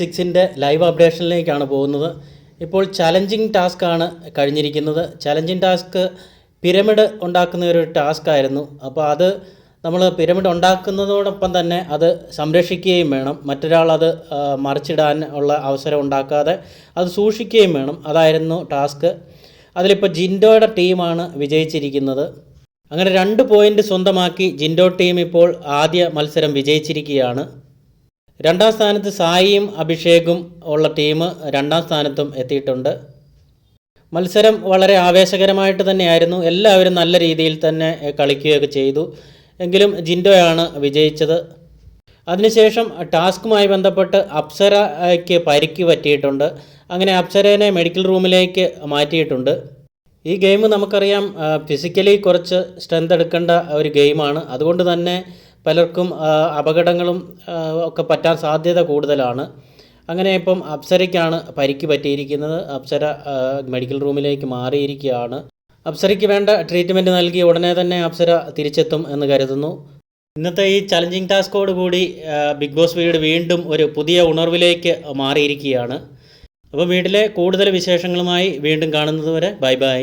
സിക്സിന്റെ live അപ്ഡേഷനിലേക്കാണ് പോകുന്നത്. ഇപ്പോൾ challenging task ആണ് കഴിഞ്ഞിരിക്കുന്നത്. ചലഞ്ചിങ് ടാസ്ക് പിരമിഡ് ഉണ്ടാക്കുന്ന ഒരു ടാസ്ക് ആയിരുന്നു. അപ്പോൾ അത് നമ്മൾ പിരമിഡ് ഉണ്ടാക്കുന്നതോടൊപ്പം തന്നെ അത് സംരക്ഷിക്കുകയും വേണം. മറ്റൊരാൾ അത് മറിച്ചിടാൻ ഉള്ള അവസരം ഉണ്ടാക്കാതെ അത് സൂക്ഷിക്കുകയും വേണം. അതായിരുന്നു ടാസ്ക്. അതിലിപ്പോൾ ജിൻഡോയുടെ ടീമാണ് വിജയിച്ചിരിക്കുന്നത്. അങ്ങനെ രണ്ട് പോയിന്റ് സ്വന്തമാക്കി ജിൻഡോ ടീം ഇപ്പോൾ ആദ്യ മത്സരം വിജയിച്ചിരിക്കുകയാണ്. രണ്ടാം സ്ഥാനത്ത് സായിയും അഭിഷേകും ഉള്ള ടീം രണ്ടാം സ്ഥാനത്തും എത്തിയിട്ടുണ്ട്. മത്സരം വളരെ ആവേശകരമായിട്ട് തന്നെയായിരുന്നു. എല്ലാവരും നല്ല രീതിയിൽ തന്നെ കളിക്കുകയൊക്കെ ചെയ്തു. എങ്കിലും ജിൻഡോയാണ് വിജയിച്ചത്. അതിനുശേഷം ടാസ്കുമായി ബന്ധപ്പെട്ട് അപ്സരയ്ക്ക് പരിക്ക് പറ്റിയിട്ടുണ്ട്. അങ്ങനെ അപ്സരേനെ മെഡിക്കൽ റൂമിലേക്ക് മാറ്റിയിട്ടുണ്ട്. ഈ ഗെയിം നമുക്കറിയാം ഫിസിക്കലി കുറച്ച് സ്ട്രെങ്ത് എടുക്കേണ്ട ഒരു ഗെയിമാണ്. അതുകൊണ്ട് തന്നെ പലർക്കും അപകടങ്ങളും ഒക്കെ പറ്റാൻ സാധ്യത കൂടുതലാണ്. അങ്ങനെ ഇപ്പം അപ്സരയ്ക്കാണ് പരിക്ക് പറ്റിയിരിക്കുന്നത്. അപ്സര മെഡിക്കൽ റൂമിലേക്ക് മാറിയിരിക്കുകയാണ്. അപ്സരയ്ക്ക് വേണ്ട ട്രീറ്റ്മെന്റ് നൽകി ഉടനെ തന്നെ അപ്സര തിരിച്ചെത്തും എന്ന് കരുതുന്നു. ഇന്നത്തെ ഈ ചലഞ്ചിങ് ടാസ്കോട് കൂടി ബിഗ് ബോസ് വീട് വീണ്ടും ഒരു പുതിയ ഉണർവിലേക്ക് മാറിയിരിക്കുകയാണ്. അപ്പോൾ വീട്ടിലെ കൂടുതൽ വിശേഷങ്ങളുമായി വീണ്ടും കാണുന്നതുവരെ ബൈ ബൈ